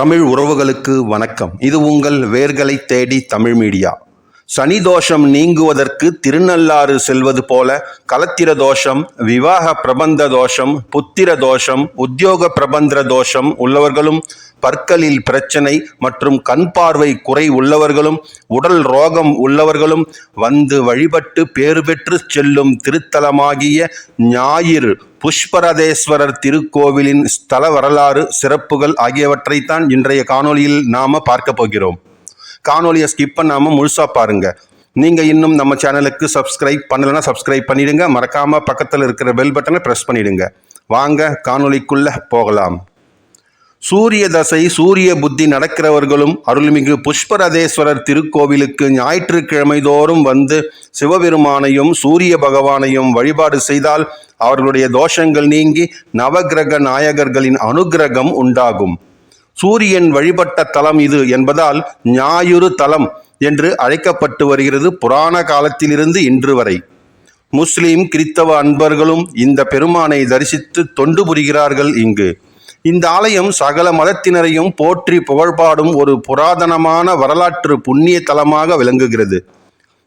தமிழ் உறவுகளுக்கு வணக்கம். இது உங்கள் வேர்களை தேடி தமிழ் மீடியா. சனி தோஷம் நீங்குவதற்கு திருநள்ளாறு செல்வது போல கலத்திர தோஷம் விவாக பிரபந்த தோஷம் புத்திர தோஷம் உத்தியோக பிரபந்த தோஷம் உள்ளவர்களும் பற்களில் பிரச்சனை மற்றும் கண் பார்வை குறை உள்ளவர்களும் உடல் ரோகம் உள்ளவர்களும் வந்து வழிபட்டு பேறு பெற்று செல்லும் திருத்தலமாகிய ஞாயிறு புஷ்பரதேஸ்வரர் திருக்கோவிலின் ஸ்தல வரலாறு சிறப்புகள் ஆகியவற்றைத்தான் இன்றைய காணொளியில் நாம பார்க்க போகிறோம். காணொலியை ஸ்கிப் பண்ணாமல் முழுசாக பாருங்கள் நீங்கள் இன்னும் நம்ம சேனலுக்கு சப்ஸ்கிரைப் பண்ணலைன்னா சப்ஸ்கிரைப் பண்ணிடுங்க. மறக்காமல் பக்கத்தில் இருக்கிற பெல் பட்டனை ப்ரெஸ் பண்ணிடுங்க. வாங்க காணொலிக்குள்ளே போகலாம். சூரிய தசை சூரிய புத்தி நடக்கிறவர்களும் அருள்மிகு புஷ்பரதேஸ்வரர் திருக்கோவிலுக்கு ஞாயிற்றுக்கிழமை தோறும் வந்து சிவபெருமானையும் சூரிய பகவானையும் வழிபாடு செய்தால் அவர்களுடைய தோஷங்கள் நீங்கி நவக்கிரக நாயகர்களின் அனுக்கிரகம் உண்டாகும். சூரியன் வழிபட்ட தலம் இது என்பதால் ஞாயிறு தலம் என்று அழைக்கப்பட்டு வருகிறது புராண காலத்திலிருந்து இன்று வரை. முஸ்லிம் கிறித்தவ அன்பர்களும் இந்த பெருமானை தரிசித்து தொண்டு புரிகிறார்கள் இங்கு. இந்த ஆலயம் சகல மதத்தினரையும் போற்றி புகழ்பாடும் ஒரு புராதனமான வரலாற்று புண்ணிய தலமாக விளங்குகிறது.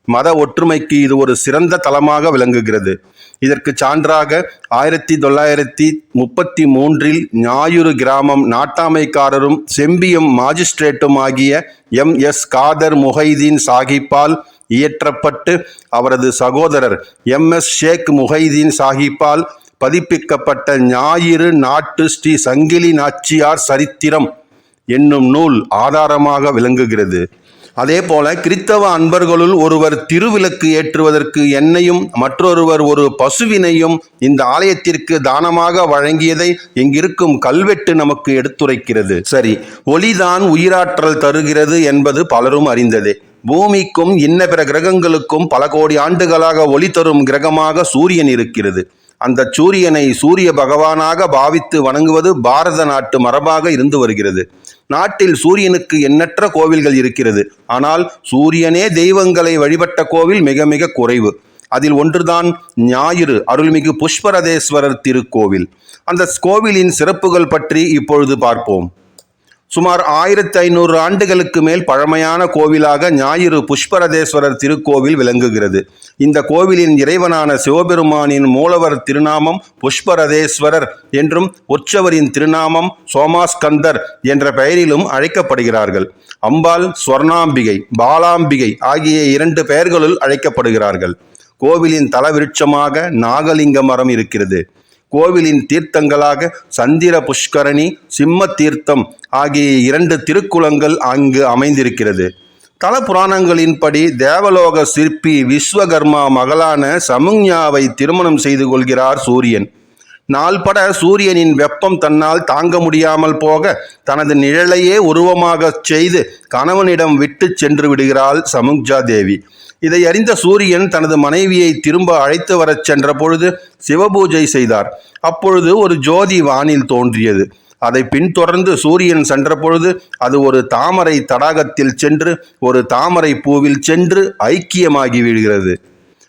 மத ஒற்றுமைக்கு இது ஒரு சிறந்த தலமாக விளங்குகிறது. இதற்கு சான்றாக ஆயிரத்தி தொள்ளாயிரத்தி முப்பத்தி மூன்றில் ஞாயிறு கிராமம் நாட்டாமைக்காரரும் செம்பியம் மாஜிஸ்ட்ரேட்டும் ஆகிய எம். எஸ். காதர் முஹைதீன் சாஹிப்பால் இயற்றப்பட்டு அவரது சகோதரர் எம். எஸ். ஷேக் முஹைதீன் சாஹிப்பால் பதிப்பிக்கப்பட்ட ஞாயிறு நாட்டு ஸ்ரீ சங்கிலி நாச்சியார் சரித்திரம் என்னும் நூல் ஆதாரமாக விளங்குகிறது. அதே போல கிறித்தவ அன்பர்களுள் ஒருவர் திருவிளக்கு ஏற்றுவதற்கு எண்ணெயும் மற்றொருவர் ஒரு பசுவினையும் இந்த ஆலயத்திற்கு தானமாக வழங்கியதை இங்கிருக்கும் கல்வெட்டு நமக்கு எடுத்துரைக்கிறது. சரி ஒளிதான் உயிராற்றல் தருகிறது என்பது பலரும் அறிந்ததே. பூமிக்கும் இன்ன பிற கிரகங்களுக்கும் பல கோடி ஆண்டுகளாக ஒளி தரும் கிரகமாக சூரியன் இருக்கிறது. அந்த சூரியனை சூரிய பகவானாக பாவித்து வணங்குவது பாரத நாட்டு மரபாக இருந்து வருகிறது. நாட்டில் சூரியனுக்கு எண்ணற்ற கோவில்கள் இருக்கிறது. ஆனால் சூரியனே தெய்வங்களை வழிபட்ட கோவில் மிக மிக குறைவு. அதில் ஒன்றுதான் ஞாயிறு அருள்மிகு புஷ்பரதேஸ்வரர் திருக்கோவில். அந்த கோவிலின் சிறப்புகள் பற்றி இப்பொழுது பார்ப்போம். சுமார் ஆயிரத்தி ஐநூறு ஆண்டுகளுக்கு மேல் பழமையான கோவிலாக ஞாயிறு புஷ்பரதேஸ்வரர் திருக்கோவில் விளங்குகிறது. இந்த கோவிலின் இறைவனான சிவபெருமானின் மூலவர் திருநாமம் புஷ்பரதேஸ்வரர் என்றும் உற்சவரின் திருநாமம் சோமாஸ்கந்தர் என்ற பெயரிலும் அழைக்கப்படுகிறார்கள். அம்பாள் ஸ்வர்ணாம்பிகை பாலாம்பிகை ஆகிய இரண்டு பெயர்களுள் அழைக்கப்படுகிறார்கள். கோவிலின் தலவிருட்சமாக நாகலிங்க மரம் இருக்கிறது. கோவிலின் தீர்த்தங்களாக சந்திர புஷ்கரணி சிம்ம தீர்த்தம் ஆகிய இரண்டு திருக்குளங்கள் அங்கு அமைந்திருக்கிறது. தல புராணங்களின்படி தேவலோக சிற்பி விஸ்வகர்மா மகளான சமுஞ்ஞாவை திருமணம் செய்து கொள்கிறார் சூரியன். நாள்பட சூரியனின் வெப்பம் தன்னால் தாங்க முடியாமல் போக தனது நிழலையே உருவமாகச் செய்து கணவனிடம் விட்டு சென்று விடுகிறாள் சமுக்ஜா தேவி. இதை அறிந்த சூரியன் தனது மனைவியை திரும்ப அழைத்து வரச் சென்ற பொழுது சிவபூஜை செய்தார். அப்பொழுது ஒரு ஜோதி வானில் தோன்றியது. அதை பின்தொடர்ந்து சூரியன் சென்ற பொழுது அது ஒரு தாமரை தடாகத்தில் சென்று ஒரு தாமரை பூவில் சென்று ஐக்கியமாகி விடுகிறது.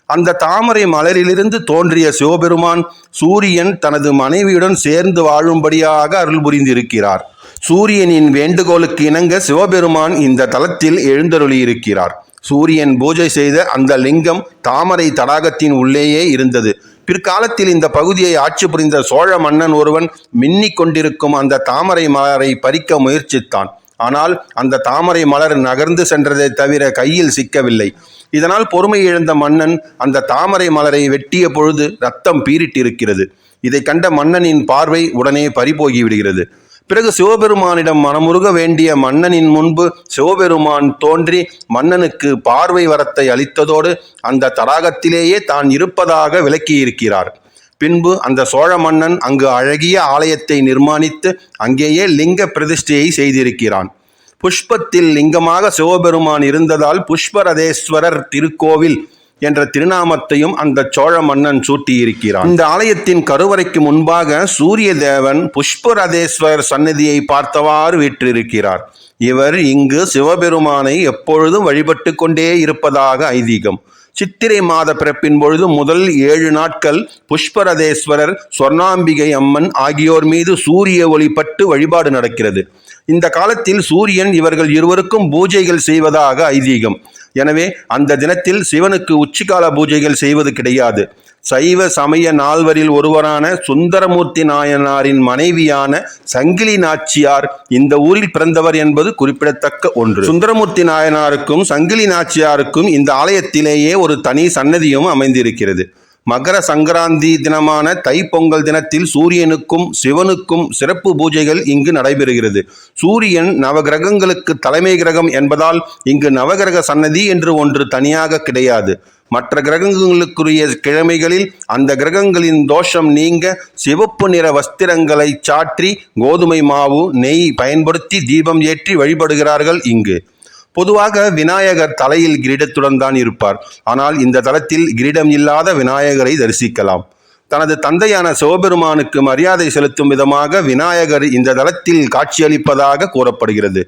அந்த தாமரை மலரிலிருந்து தோன்றிய சிவபெருமான் சூரியன் தனது மனைவியுடன் சேர்ந்து வாழும்படியாக அருள் புரிந்திருக்கிறார். சூரியனின் வேண்டுகோளுக்கு இணங்க சிவபெருமான் இந்த தலத்தில் எழுந்தருளியிருக்கிறார். சூரியன் பூஜை செய்த அந்த லிங்கம் தாமரை தடாகத்தின் உள்ளேயே இருந்தது. பிற்காலத்தில் இந்த பகுதியை ஆட்சி புரிந்த சோழ மன்னன் ஒருவன் மின்னிக் கொண்டிருக்கும் அந்த தாமரை மலரை பறிக்க முயற்சித்தான். ஆனால் அந்த தாமரை மலர் நகர்ந்து சென்றதை தவிர கையில் சிக்கவில்லை. இதனால் பொறுமை இழந்த மன்னன் அந்த தாமரை மலரை வெட்டிய பொழுது ரத்தம் பீரிட்டிருக்கிறது இதை கண்ட மன்னனின் பார்வை உடனே பறிபோகி விடுகிறது பிறகு சிவபெருமானிடம் மனமுருக வேண்டிய மன்னனின் முன்பு சிவபெருமான் தோன்றி மன்னனுக்கு பார்வை வரத்தை அளித்ததோடு அந்த தடாகத்திலேயே தான் இருப்பதாக விளக்கியிருக்கிறார். பின்பு அந்த சோழ மன்னன் அங்கு அழகிய ஆலயத்தை நிர்மாணித்து அங்கேயே லிங்க பிரதிஷ்டையை செய்திருக்கிறான். புஷ்பத்தில் லிங்கமாக சிவபெருமான் இருந்ததால் புஷ்பரதேஸ்வரர் திருக்கோவில் என்ற திருநாமத்தையும் அந்த சோழ மன்னன் சூட்டியிருக்கிறான். இந்த ஆலயத்தின் கருவறைக்கு முன்பாக சூரிய தேவன் புஷ்பரதேஸ்வரர் சன்னதியை பார்த்தவாறு வீற்றிருக்கிறார். இவர் இங்கு சிவபெருமானை எப்பொழுதும் வழிபட்டு கொண்டே இருப்பதாக ஐதீகம். சித்திரை மாத பிறப்பின் பொழுது முதல் ஏழு நாட்கள் புஷ்பரதேஸ்வரர் சொர்ணாம்பிகை அம்மன் ஆகியோர் மீது சூரிய ஒளிப்பட்டு வழிபாடு நடக்கிறது. இந்த காலத்தில் சூரியன் இவர்கள் இருவருக்கும் பூஜைகள் செய்வதாக ஐதீகம். எனவே அந்த தினத்தில் சிவனுக்கு உச்சிகால பூஜைகள் செய்வது கிடையாது. சைவ சமய நால்வரில் ஒருவரான சுந்தரமூர்த்தி நாயனாரின் மனைவியான சங்கிலி நாச்சியார் இந்த ஊரில் பிறந்தவர் என்பது குறிப்பிடத்தக்க ஒன்று. சுந்தரமூர்த்தி நாயனாருக்கும் சங்கிலி நாச்சியாருக்கும் இந்த ஆலயத்திலேயே ஒரு தனி சன்னதியும் அமைந்திருக்கிறது. மகர சங்கராந்தி தினமான தைப்பொங்கல் தினத்தில் சூரியனுக்கும் சிவனுக்கும் சிறப்பு பூஜைகள் இங்கு நடைபெறுகிறது. சூரியன் நவகிரகங்களுக்கு தலைமை கிரகம் என்பதால் இங்கு நவகிரக சன்னதி என்று ஒன்று தனியாக கிடையாது. மற்ற கிரகங்களுக்குரிய கிழமைகளில் அந்த கிரகங்களின் தோஷம் நீங்க சிவப்பு நிற வஸ்திரங்களை சாற்றி கோதுமை மாவு நெய் பயன்படுத்தி தீபம் ஏற்றி வழிபடுகிறார்கள் இங்கு. பொதுவாக விநாயகர் தலையில் கிரீடத்துடன் தான் இருப்பார். ஆனால் இந்த தலத்தில் கிரீடம் இல்லாத விநாயகரை தரிசிக்கலாம். தனது தந்தையான சிவபெருமானுக்கு மரியாதை செலுத்தும் விதமாக விநாயகர் இந்த தலத்தில் காட்சியளிப்பதாக கூறப்படுகிறது.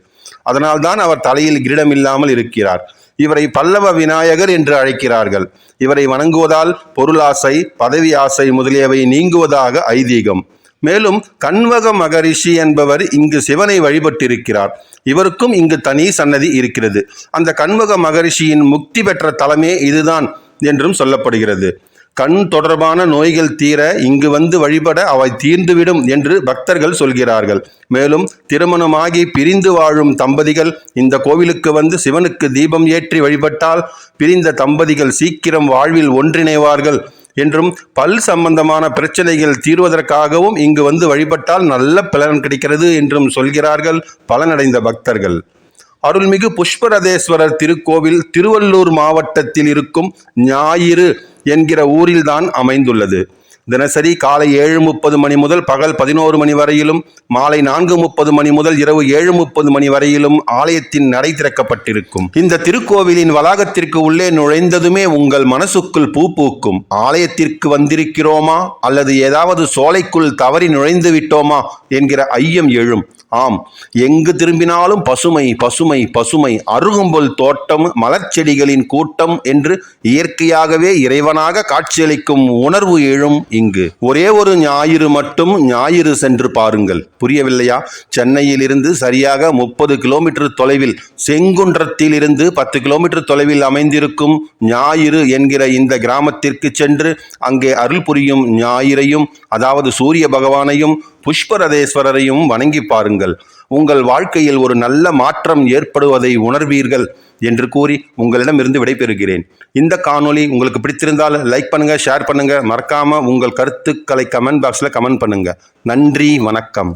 அதனால்தான் அவர் தலையில் கிரீடம் இல்லாமல் இருக்கிறார். இவரை பல்லவ விநாயகர் என்று அழைக்கிறார்கள். இவரை வணங்குவதால் பொருளாசை பதவி ஆசை முதலியவை நீங்குவதாக ஐதீகம். மேலும் கண்வக மகரிஷி என்பவர் இங்கு சிவனை வழிபட்டிருக்கிறார். இவருக்கும் இங்கு தனி சன்னதி இருக்கிறது. அந்த கண்வக மகரிஷியின் முக்தி பெற்ற தலமே இதுதான் என்றும் சொல்லப்படுகிறது. கண் தொடர்பான நோய்கள் தீர இங்கு வந்து வழிபட அவை தீர்ந்துவிடும் என்று பக்தர்கள் சொல்கிறார்கள். மேலும் திருமணமாகி பிரிந்து வாழும் தம்பதிகள் இந்த கோவிலுக்கு வந்து சிவனுக்கு தீபம் ஏற்றி வழிபட்டால் பிரிந்த தம்பதிகள் சீக்கிரம் வாழ்வில் ஒன்றிணைவார்கள் என்றும் பல் சம்பந்தமான பிரச்சனைகள் தீர்வதற்காகவும் இங்கு வந்து வழிபட்டால் நல்ல பலன் கிடைக்கிறது என்றும் சொல்கிறார்கள் பலனடைந்த பக்தர்கள். அருள்மிகு புஷ்பரதேஸ்வரர் திருக்கோவில் திருவள்ளூர் மாவட்டத்தில் இருக்கும் ஞாயிறு என்கிற ஊரில்தான் அமைந்துள்ளது. தினசரி காலை ஏழு முப்பது மணி முதல் பகல் பதினோரு மணி வரையிலும் மாலை நான்கு முப்பது மணி முதல் இரவு ஏழு முப்பது மணி வரையிலும் ஆலயத்தின் நடை திறக்கப்பட்டிருக்கும். இந்த திருக்கோவிலின் வளாகத்திற்கு உள்ளே நுழைந்ததுமே உங்கள் மனசுக்குள் பூ பூக்கும். ஆலயத்திற்கு வந்திருக்கிறோமா? அல்லது ஏதாவது சோலைக்குள் தவறி நுழைந்து விட்டோமா? என்கிற ஐயம் எழும். ஆம். எங்கு திரும்பினாலும் பசுமை பசுமை பசுமை. அருகும்புல் தோட்டம் மலர்ச்செடிகளின் கூட்டம் என்று இயற்கையாகவே இறைவனாக காட்சியளிக்கும் உணர்வு எழும் இங்கு. ஒரே ஒரு ஞாயிறு மட்டும் ஞாயிறு சென்று பாருங்கள். புரியவில்லையா? சென்னையில் இருந்து சரியாக முப்பது கிலோமீட்டர் தொலைவில் செங்குன்றத்தில் இருந்து பத்து கிலோமீட்டர் தொலைவில் அமைந்திருக்கும் ஞாயிறு என்கிற இந்த கிராமத்திற்கு சென்று அங்கே அருள் புரியும் ஞாயிறையும் அதாவது சூரிய பகவானையும் புஷ்பரதேஸ்வரரையும் வணங்கி பாருங்கள். உங்கள் வாழ்க்கையில் ஒரு நல்ல மாற்றம் ஏற்படுவதை உணர்வீர்கள் என்று கூறி உங்களிடமிருந்து விடைபெறுகிறேன். இந்த காணொளி உங்களுக்கு பிடித்திருந்தால் லைக் பண்ணுங்க ஷேர் பண்ணுங்க. மறக்காம உங்கள் கருத்துக்களை கமெண்ட் பாக்ஸில் கமெண்ட் பண்ணுங்க. நன்றி வணக்கம்.